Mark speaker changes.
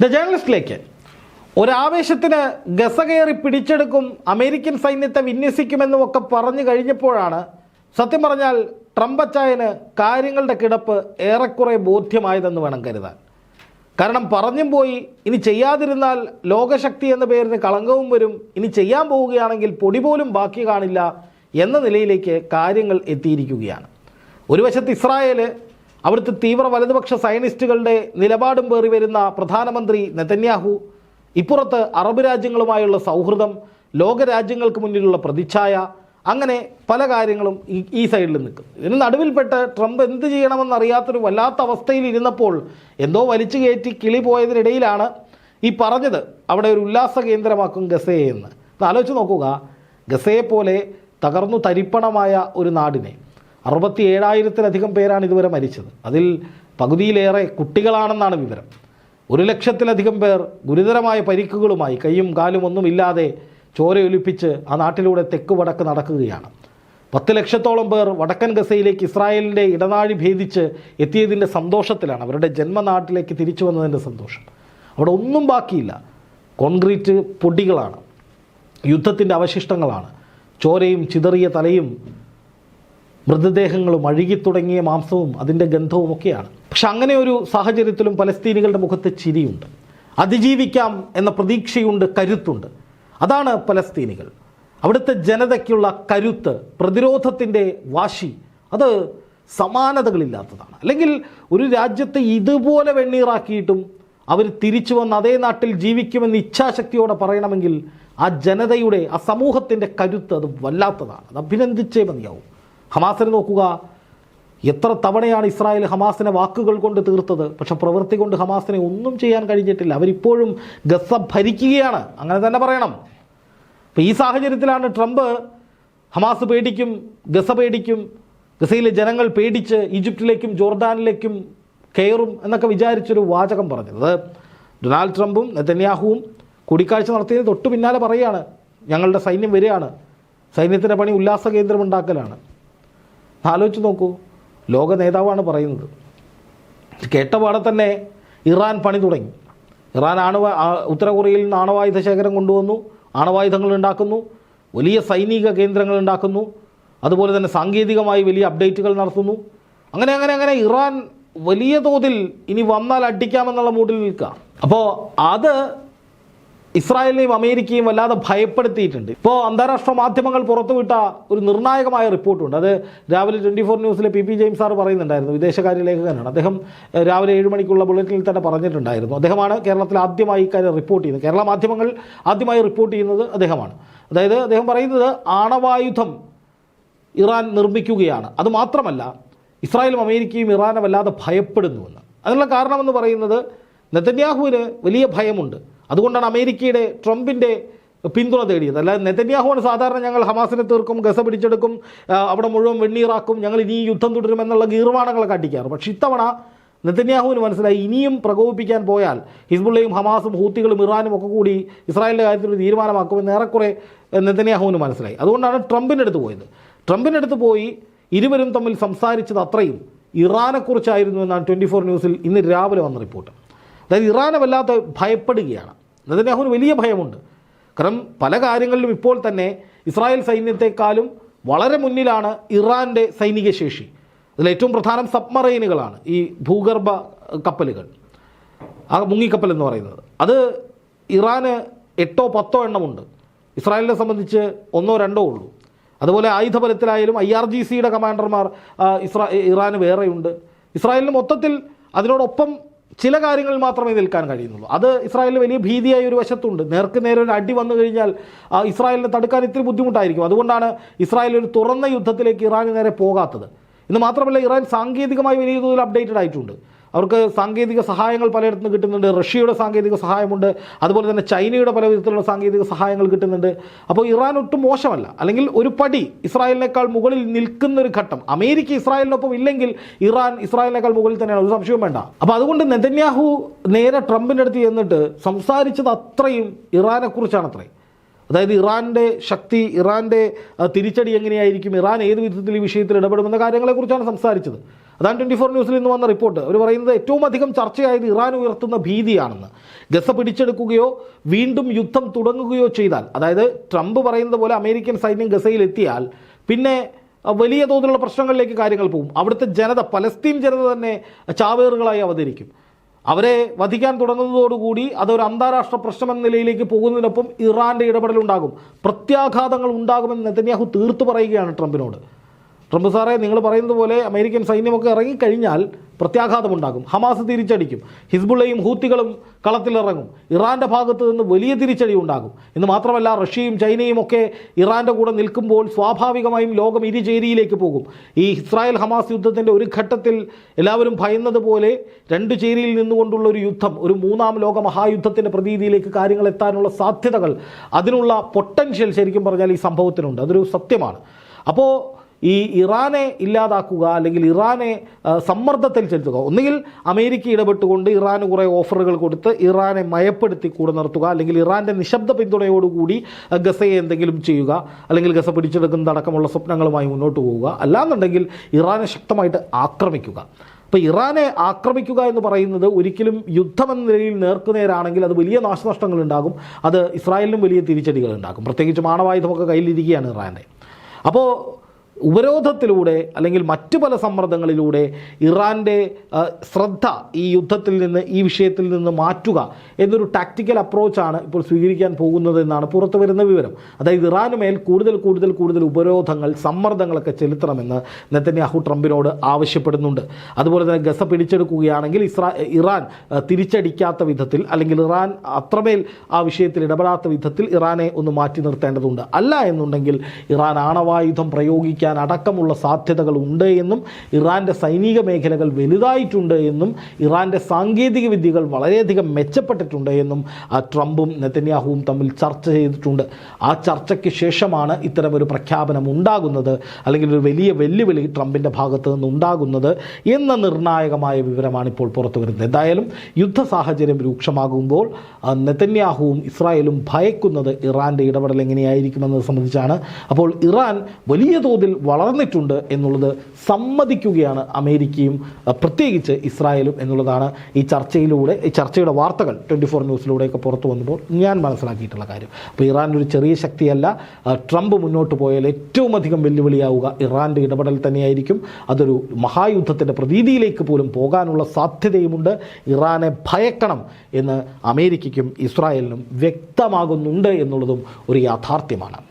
Speaker 1: The ജേർണലിസ്റ്റിലേക്ക് ഒരാവേശത്തിന് Gaza കയറി പിടിച്ചെടുക്കും American സൈന്യത്തെ വിന്യസിക്കുമെന്നും ഒക്കെ പറഞ്ഞു കഴിഞ്ഞപ്പോഴാണ് സത്യം പറഞ്ഞാൽ ട്രംപ് അച്ചായന് കാര്യങ്ങളുടെ കിടപ്പ് ഏറെക്കുറെ ബോധ്യമായതെന്ന് വേണം കരുതാൻ. കാരണം പറഞ്ഞും പോയി ഇനി ചെയ്യാതിരുന്നാൽ ലോകശക്തി എന്ന പേരിന് കളങ്കവും വരും ഇനി ചെയ്യാൻ പോവുകയാണെങ്കിൽ പൊടി പോലും ബാക്കി കാണില്ല എന്ന നിലയിലേക്ക് കാര്യങ്ങൾ എത്തിയിരിക്കുകയാണ്. ഒരു വശത്ത് ഇസ്രായേൽ അവിടുത്തെ തീവ്ര വലതുപക്ഷ സയനിസ്റ്റുകളുടെ നിലപാടും പേറി വരുന്ന പ്രധാനമന്ത്രി നെതന്യാഹു ഇപ്പുറത്ത് അറബ് രാജ്യങ്ങളുമായുള്ള സൗഹൃദം ലോകരാജ്യങ്ങൾക്ക് മുന്നിലുള്ള പ്രതിച്ഛായ അങ്ങനെ പല കാര്യങ്ങളും ഈ സൈഡിൽ നിൽക്കും. ഇതിന് നടുവിൽപ്പെട്ട് ട്രംപ് എന്ത് ചെയ്യണമെന്നറിയാത്തൊരു വല്ലാത്ത അവസ്ഥയിൽ ഇരുന്നപ്പോൾ എന്തോ വലിച്ചു കയറ്റി കിളി പോയതിനിടയിലാണ് ഈ പറഞ്ഞത് അവിടെ ഒരു ഉല്ലാസ കേന്ദ്രമാക്കും ഗസയെ എന്ന് ആലോചിച്ച് നോക്കുക ഗസയെപ്പോലെ പോലെ തകർന്നു തരിപ്പണമായ ഒരു നാടിനെ. അറുപത്തി ഏഴായിരത്തിലധികം പേരാണ് ഇതുവരെ മരിച്ചത്. അതിൽ പകുതിയിലേറെ കുട്ടികളാണെന്നാണ് വിവരം. ഒരു ലക്ഷത്തിലധികം പേർ ഗുരുതരമായ പരിക്കുകളുമായി കൈയും കാലും ഒന്നുമില്ലാതെ ചോരയൊലിപ്പിച്ച് ആ നാട്ടിലൂടെ തെക്ക് വടക്ക് നടക്കുകയാണ്. പത്ത് ലക്ഷത്തോളം പേർ വടക്കൻ ഗസയിലേക്ക് ഇസ്രായേലിന്റെ ഇടനാഴി ഭേദിച്ച് എത്തിയതിന്റെ സന്തോഷത്തിലാണ് അവരുടെ ജന്മനാട്ടിലേക്ക് തിരിച്ചു വന്നതിന്റെ സന്തോഷം. അവിടെ ഒന്നും ബാക്കിയില്ല. കോൺക്രീറ്റ് പൊടികളാണ്. യുദ്ധത്തിന്റെ അവശിഷ്ടങ്ങളാണ്. ചോരയും ചിതറിയ തലയും മൃതദേഹങ്ങളും അഴുകിത്തുടങ്ങിയ മാംസവും അതിന്റെ ഗന്ധവും ഒക്കെയാണ്. പക്ഷെ അങ്ങനെ ഒരു സാഹചര്യത്തിലും പലസ്തീനികളുടെ മുഖത്ത് ചിരിയുണ്ട്. അതിജീവിക്കാം എന്ന പ്രതീക്ഷയുണ്ട് കരുത്തുണ്ട്. അതാണ് പലസ്തീനികൾ. അവിടുത്തെ ജനതയ്ക്കുള്ള കരുത്ത് പ്രതിരോധത്തിന്റെ വാശി അത് സമാനതകളില്ലാത്തതാണ്. അല്ലെങ്കിൽ ഒരു രാജ്യത്തെ ഇതുപോലെ വെണ്ണീറാക്കിയിട്ടും അവർ തിരിച്ചു വന്ന് അതേ നാട്ടിൽ ജീവിക്കുമെന്ന് ഇച്ഛാശക്തിയോടെ പറയണമെങ്കിൽ ആ ജനതയുടെ ആ സമൂഹത്തിന്റെ കരുത്ത് അത് വല്ലാത്തതാണ്. അത് അഭിനന്ദിച്ചേ മതിയാവും. ഹമാസിനെ നോക്കുക. എത്ര തവണയാണ് ഇസ്രായേൽ ഹമാസിനെ വാക്കുകൾ കൊണ്ട് തീർത്തത്? പക്ഷെ പ്രവൃത്തി കൊണ്ട് ഹമാസിനെ ഒന്നും ചെയ്യാൻ കഴിഞ്ഞിട്ടില്ല. അവരിപ്പോഴും ഗസ ഭരിക്കുകയാണ്. അങ്ങനെ തന്നെ പറയണം. അപ്പോൾ ഈ സാഹചര്യത്തിലാണ് ട്രംപ് ഹമാസ് പേടിക്കും ഗസ പേടിക്കും ഗസയിലെ ജനങ്ങൾ പേടിച്ച് ഈജിപ്തിലേക്കും ജോർദാനിലേക്കും കയറും എന്നൊക്കെ വിചാരിച്ചൊരു വാചകം പറഞ്ഞത് ഡൊണാൾഡ് ട്രംപും നെതന്യാഹുവും കൂടിക്കാഴ്ച നടത്തിയതിന് തൊട്ട് പിന്നാലെ പറയുകയാണ് ഞങ്ങളുടെ സൈന്യം വരികയാണ്. സൈന്യത്തിന്റെ പണി ഉല്ലാസ കേന്ദ്രം ഉണ്ടാക്കലാണ്. ആലോചിച്ച് നോക്കൂ. ലോക നേതാവാണ് പറയുന്നത്. കേട്ട പാടെ തന്നെ ഇറാൻ പണി തുടങ്ങി. ഇറാൻ ആണവ ഉത്തരകൊറിയയിൽ ഉത്തര കൊറിയയിൽ നിന്ന് ആണവായുധ ശേഖരം കൊണ്ടുവന്നു. ആണവായുധങ്ങൾ ഉണ്ടാക്കുന്നു. വലിയ സൈനിക കേന്ദ്രങ്ങൾ ഉണ്ടാക്കുന്നു. അതുപോലെ തന്നെ സാങ്കേതികമായി വലിയ അപ്ഡേറ്റുകൾ നടത്തുന്നു. അങ്ങനെ അങ്ങനെ അങ്ങനെ ഇറാൻ വലിയ തോതിൽ ഇനി വന്നാൽ അടിക്കാമെന്നുള്ള മൂഡിൽ നിൽക്കുക. അപ്പോൾ അത് ഇസ്രായേലിനെയും അമേരിക്കയും വല്ലാതെ ഭയപ്പെടുത്തിയിട്ടുണ്ട്. ഇപ്പോൾ അന്താരാഷ്ട്ര മാധ്യമങ്ങൾ പുറത്തുവിട്ട ഒരു നിർണായകമായ റിപ്പോർട്ടുണ്ട്. അത് രാവിലെ ട്വന്റി ഫോർ ന്യൂസിലെ പി പി ജെയിംസ് സാർ പറയുന്നുണ്ടായിരുന്നു വിദേശകാര്യ ലേഖകനാണ്. അദ്ദേഹം രാവിലെ ഏഴ് മണിക്കുള്ള ബുള്ളറ്റിനിൽ തന്നെ പറഞ്ഞിട്ടുണ്ടായിരുന്നു. അദ്ദേഹമാണ് കേരളത്തിൽ ആദ്യമായി ഇക്കാര്യം റിപ്പോർട്ട് ചെയ്യുന്നത്. കേരള മാധ്യമങ്ങൾ ആദ്യമായി റിപ്പോർട്ട് ചെയ്യുന്നത് അദ്ദേഹമാണ്. അതായത് അദ്ദേഹം പറയുന്നത് ആണവായുധം ഇറാൻ നിർമ്മിക്കുകയാണ്. അത് മാത്രമല്ല ഇസ്രായേലും അമേരിക്കയും ഇറാനെ വല്ലാതെ ഭയപ്പെടുന്നുവെന്ന്. അതിനുള്ള കാരണമെന്ന് പറയുന്നത് നെതന്യാഹുവിന് വലിയ ഭയമുണ്ട്. അതുകൊണ്ടാണ് അമേരിക്കയുടെ ട്രംപിന്റെ പിന്തുണ തേടിയത്. അല്ലാതെ നെതന്യാഹുവാണ് സാധാരണ ഞങ്ങൾ ഹമാസിനെ തീർക്കും ഗസ പിടിച്ചെടുക്കും അവിടെ മുഴുവൻ വെണ്ണീറാക്കും ഞങ്ങൾ ഇനി യുദ്ധം തുടരും എന്നുള്ള ഗീർവാണങ്ങളെ കാട്ടിക്കാറ്. പക്ഷേ ഇത്തവണ നെതന്യാഹുവിന് മനസ്സിലായി ഇനിയും പ്രകോപിപ്പിക്കാൻ പോയാൽ ഹിസ്ബുള്ളയും ഹമാസും ഹൂത്തികളും ഇറാനും ഒക്കെ കൂടി ഇസ്രായേലിന്റെ കാര്യത്തിൽ ഒരു തീരുമാനമാക്കുമെന്ന് ഏറെക്കുറെ നെതന്യാഹുവിന് മനസ്സിലായി. അതുകൊണ്ടാണ് ട്രംപിന്റെ അടുത്ത് പോയത്. ട്രംപിന്റെ അടുത്ത് പോയി ഇരുവരും തമ്മിൽ സംസാരിച്ചത് അത്രയും. ഇറാനെക്കുറിച്ചായിരുന്നു എന്നാണ് ട്വന്റി ഫോർ ന്യൂസിൽ ഇന്ന് രാവിലെ വന്ന റിപ്പോർട്ട്. അതായത് ഇറാനെ വല്ലാതെ ഭയപ്പെടുകയാണ്. നെതന്യാഹുവിന് വലിയ ഭയമുണ്ട്. കാരണം പല കാര്യങ്ങളിലും ഇപ്പോൾ തന്നെ ഇസ്രായേൽ സൈന്യത്തെക്കാളും വളരെ മുന്നിലാണ് ഇറാന്റെ സൈനിക ശേഷി. അതിൽ ഏറ്റവും പ്രധാനം സബ്മറൈനുകളാണ് ഈ ഭൂഗർഭ കപ്പലുകൾ. ആ മുങ്ങിക്കപ്പൽ എന്ന് പറയുന്നത്. അത് ഇറാന് എട്ടോ പത്തോ എണ്ണമുണ്ട്. ഇസ്രായേലിനെ സംബന്ധിച്ച് ഒന്നോ രണ്ടോ ഉള്ളൂ. അതുപോലെ ആയുധബലത്തിലായാലും ഐ ആർ ജി സിയുടെ കമാൻഡർമാർ ഇസ്രാ ഇറാന് വേറെയുണ്ട്. ഇസ്രായേലിന് മൊത്തത്തിൽ അതിനോടൊപ്പം ചില കാര്യങ്ങളിൽ മാത്രമേ നിൽക്കാൻ കഴിയുന്നുള്ളൂ. അത് ഇസ്രായേലിന് വലിയ ഭീതിയായ ഒരു വശത്തുണ്ട്. നേർക്ക് നേരെ ഒരു അടി വന്നു കഴിഞ്ഞാൽ ഇസ്രായേലിനെ തടുക്കാൻ ഇത്തിരി ബുദ്ധിമുട്ടായിരിക്കും. അതുകൊണ്ടാണ് ഇസ്രായേൽ ഒരു തുറന്ന യുദ്ധത്തിലേക്ക് ഇറാന് നേരെ പോകാത്തത്. ഇന്ന് മാത്രമല്ല ഇറാൻ സാങ്കേതികമായി വലിയ തോതിൽ അപ്ഡേറ്റഡ് ആയിട്ടുണ്ട്. അവർക്ക് സാങ്കേതിക സഹായങ്ങൾ പലയിടത്തുനിന്ന് കിട്ടുന്നുണ്ട്. റഷ്യയുടെ സാങ്കേതിക സഹായമുണ്ട്. അതുപോലെ തന്നെ ചൈനയുടെ പല വിധത്തിലുള്ള സാങ്കേതിക സഹായങ്ങൾ കിട്ടുന്നുണ്ട്. അപ്പോൾ ഇറാൻ ഒട്ടും മോശമല്ല. അല്ലെങ്കിൽ ഒരു പടി ഇസ്രായേലിനേക്കാൾ മുകളിൽ നിൽക്കുന്ന ഒരു ഘട്ടം. അമേരിക്ക ഇസ്രായേലിനൊപ്പം ഇല്ലെങ്കിൽ ഇറാൻ ഇസ്രായേലിനേക്കാൾ മുകളിൽ തന്നെയാണ്. ഒരു സംശയവും വേണ്ട. അപ്പോൾ അതുകൊണ്ട് നെതന്യാഹു നേരെ ട്രംപിന്റെ അടുത്ത് ചെന്നിട്ട് സംസാരിച്ചത് അത്രയും ഇറാനെക്കുറിച്ചാണ് അത്രയും അതായത് ഇറാന്റെ ശക്തി ഇറാന്റെ തിരിച്ചടി എങ്ങനെയായിരിക്കും ഇറാൻ ഏത് വിധത്തിൽ ഈ വിഷയത്തിൽ ഇടപെടുമെന്ന കാര്യങ്ങളെക്കുറിച്ചാണ് സംസാരിച്ചത്. അതാണ് ട്വന്റി ഫോർ ന്യൂസിൽ നിന്ന് വന്ന റിപ്പോർട്ട്. അവർ പറയുന്നത് ഏറ്റവും അധികം ചർച്ചയായത് ഇറാൻ ഉയർത്തുന്ന ഭീതിയാണെന്ന്. ഗസ പിടിച്ചെടുക്കുകയോ വീണ്ടും യുദ്ധം തുടങ്ങുകയോ ചെയ്താൽ അതായത് ട്രംപ് പറയുന്നത് പോലെ അമേരിക്കൻ സൈന്യം ഗസയിൽ എത്തിയാൽ പിന്നെ വലിയ തോതിലുള്ള പ്രശ്നങ്ങളിലേക്ക് കാര്യങ്ങൾ പോകും. അവിടുത്തെ ജനത പലസ്തീൻ ജനത തന്നെ ചാവേറുകളായി അവതരിക്കും. അവരെ വധിക്കാൻ തുടങ്ങുന്നതോടുകൂടി അതൊരു അന്താരാഷ്ട്ര പ്രശ്നം എന്ന നിലയിലേക്ക് പോകുന്നതിനൊപ്പം ഇറാന്റെ ഇടപെടലുണ്ടാകും. പ്രത്യാഘാതങ്ങൾ ഉണ്ടാകുമെന്ന് നെതന്യാഹു തീർത്തു പറയുകയാണ് ട്രംപിനോട്. ട്രംപ് സാറേ നിങ്ങൾ പറയുന്നത് പോലെ അമേരിക്കൻ സൈന്യമൊക്കെ ഇറങ്ങിക്കഴിഞ്ഞാൽ പ്രത്യാഘാതമുണ്ടാകും. ഹമാസ് തിരിച്ചടിക്കും. ഹിസ്ബുള്ളയും ഹൂത്തികളും കളത്തിലിറങ്ങും. ഇറാന്റെ ഭാഗത്ത് നിന്ന് വലിയ തിരിച്ചടി ഉണ്ടാകും എന്ന് മാത്രമല്ല റഷ്യയും ചൈനയും ഒക്കെ ഇറാന്റെ കൂടെ നിൽക്കുമ്പോൾ സ്വാഭാവികമായും ലോകം ഇരുചേരിയിലേക്ക് പോകും. ഈ ഇസ്രായേൽ ഹമാസ് യുദ്ധത്തിന്റെ ഒരു ഘട്ടത്തിൽ എല്ലാവരും ഭയന്നതുപോലെ രണ്ട് ചേരിയിൽ നിന്നുകൊണ്ടുള്ള ഒരു യുദ്ധം ഒരു മൂന്നാം ലോക മഹായുദ്ധത്തിന്റെ പ്രതീതിയിലേക്ക് കാര്യങ്ങൾ എത്താനുള്ള സാധ്യതകൾ അതിനുള്ള പൊട്ടൻഷ്യൽ ശരിക്കും പറഞ്ഞാൽ ഈ സംഭവത്തിനുണ്ട്. അതൊരു സത്യമാണ്. അപ്പോൾ ഈ ഇറാനെ ഇല്ലാതാക്കുക അല്ലെങ്കിൽ ഇറാനെ സമ്മർദ്ദത്തിൽ ചെലുത്തുക. ഒന്നുകിൽ അമേരിക്ക ഇടപെട്ടുകൊണ്ട് ഇറാന് കുറേ ഓഫറുകൾ കൊടുത്ത് ഇറാനെ മയപ്പെടുത്തി കൂടെ നിർത്തുക അല്ലെങ്കിൽ ഇറാന്റെ നിശബ്ദ പിന്തുണയോടുകൂടി ഗസയെ എന്തെങ്കിലും ചെയ്യുക അല്ലെങ്കിൽ ഗസ പിടിച്ചെടുക്കുന്നതടക്കമുള്ള സ്വപ്നങ്ങളുമായി മുന്നോട്ട് പോവുക. അല്ലാന്നുണ്ടെങ്കിൽ ഇറാനെ ശക്തമായിട്ട് ആക്രമിക്കുക. അപ്പോൾ ഇറാനെ ആക്രമിക്കുക എന്ന് പറയുന്നത് ഒരിക്കലും യുദ്ധമെന്ന നിലയിൽ നേർക്കുനേരാണെങ്കിൽ അത് വലിയ നാശനഷ്ടങ്ങൾ ഉണ്ടാകും. അത് ഇസ്രായേലിനും വലിയ തിരിച്ചടികൾ ഉണ്ടാകും. പ്രത്യേകിച്ച് ആണവായുധമൊക്കെ കയ്യിലിരിക്കുകയാണ് ഇറാന്റെ അപ്പോൾ ഉപരോധത്തിലൂടെ അല്ലെങ്കിൽ മറ്റു പല സമ്മർദ്ദങ്ങളിലൂടെ ഇറാന്റെ ശ്രദ്ധ ഈ യുദ്ധത്തിൽ നിന്ന് ഈ വിഷയത്തിൽ നിന്ന് മാറ്റുക എന്നൊരു ടാക്റ്റിക്കൽ അപ്രോച്ചാണ് ഇപ്പോൾ സ്വീകരിക്കാൻ പോകുന്നത് എന്നാണ് പുറത്തു വരുന്ന വിവരം. അതായത് ഇറാന് മേൽ കൂടുതൽ കൂടുതൽ കൂടുതൽ ഉപരോധങ്ങൾ സമ്മർദ്ദങ്ങളൊക്കെ ചെലുത്തണമെന്ന് നെത്തന്യാഹു ട്രംപിനോട് ആവശ്യപ്പെടുന്നുണ്ട്. അതുപോലെ തന്നെ ഗസ പിടിച്ചെടുക്കുകയാണെങ്കിൽ ഇസ്രാ ഇറാൻ തിരിച്ചടിക്കാത്ത വിധത്തിൽ അല്ലെങ്കിൽ ഇറാൻ അത്രമേൽ ആ വിഷയത്തിൽ ഇടപെടാത്ത വിധത്തിൽ ഇറാനെ ഒന്ന് മാറ്റി നിർത്തേണ്ടതുണ്ട്. അല്ല എന്നുണ്ടെങ്കിൽ ഇറാൻ ആണവായുധം പ്രയോഗിക്കാൻ അടക്കമുള്ള സാധ്യതകൾ ഉണ്ട് എന്നും ഇറാന്റെ സൈനിക മേഖലകൾ വലുതായിട്ടുണ്ട് എന്നും ഇറാന്റെ സാങ്കേതിക വിദ്യകൾ വളരെയധികം മെച്ചപ്പെട്ടിട്ടുണ്ട് എന്നും ട്രംപും നെതന്യാഹുവും തമ്മിൽ ചർച്ച ചെയ്തിട്ടുണ്ട്. ആ ചർച്ചയ്ക്ക് ശേഷമാണ് ഇത്തരമൊരു പ്രഖ്യാപനം ഉണ്ടാകുന്നത് അല്ലെങ്കിൽ ഒരു വലിയ വെല്ലുവിളി ട്രംപിന്റെ ഭാഗത്ത് നിന്ന് ഉണ്ടാകുന്നത് എന്ന നിർണായകമായ വിവരമാണ് ഇപ്പോൾ പുറത്തു വരുന്നത്. എന്തായാലും യുദ്ധ സാഹചര്യം രൂക്ഷമാകുമ്പോൾ നെതന്യാഹുവും ഇസ്രായേലും ഭയക്കുന്നത് ഇറാന്റെ ഇടപെടൽ എങ്ങനെയായിരിക്കുമെന്നത് സംബന്ധിച്ചാണ്. അപ്പോൾ ഇറാൻ വലിയ തോതിൽ വളർന്നിട്ടുണ്ട് എന്നുള്ളത് സമ്മതിക്കുകയാണ് അമേരിക്കയും പ്രത്യേകിച്ച് ഇസ്രായേലും എന്നുള്ളതാണ് ഈ ചർച്ചയിലൂടെ ഈ ചർച്ചയുടെ വാർത്തകൾ ട്വന്റി ഫോർ ന്യൂസിലൂടെയൊക്കെ പുറത്തു വന്നപ്പോൾ ഞാൻ മനസ്സിലാക്കിയിട്ടുള്ള കാര്യം. അപ്പോൾ ഇറാൻ ഒരു ചെറിയ ശക്തിയല്ല. ട്രംപ് മുന്നോട്ട് പോയാൽ ഏറ്റവും അധികം വെല്ലുവിളിയാവുക ഇറാന്റെ ഇടപെടൽ തന്നെയായിരിക്കും. അതൊരു മഹായുദ്ധത്തിന്റെ പ്രതീതിയിലേക്ക് പോലും പോകാനുള്ള സാധ്യതയുമുണ്ട്. ഇറാനെ ഭയക്കണം എന്ന് അമേരിക്കയ്ക്കും ഇസ്രായേലിനും വ്യക്തമാകുന്നുണ്ട് എന്നുള്ളതും ഒരു യാഥാർത്ഥ്യമാണ്.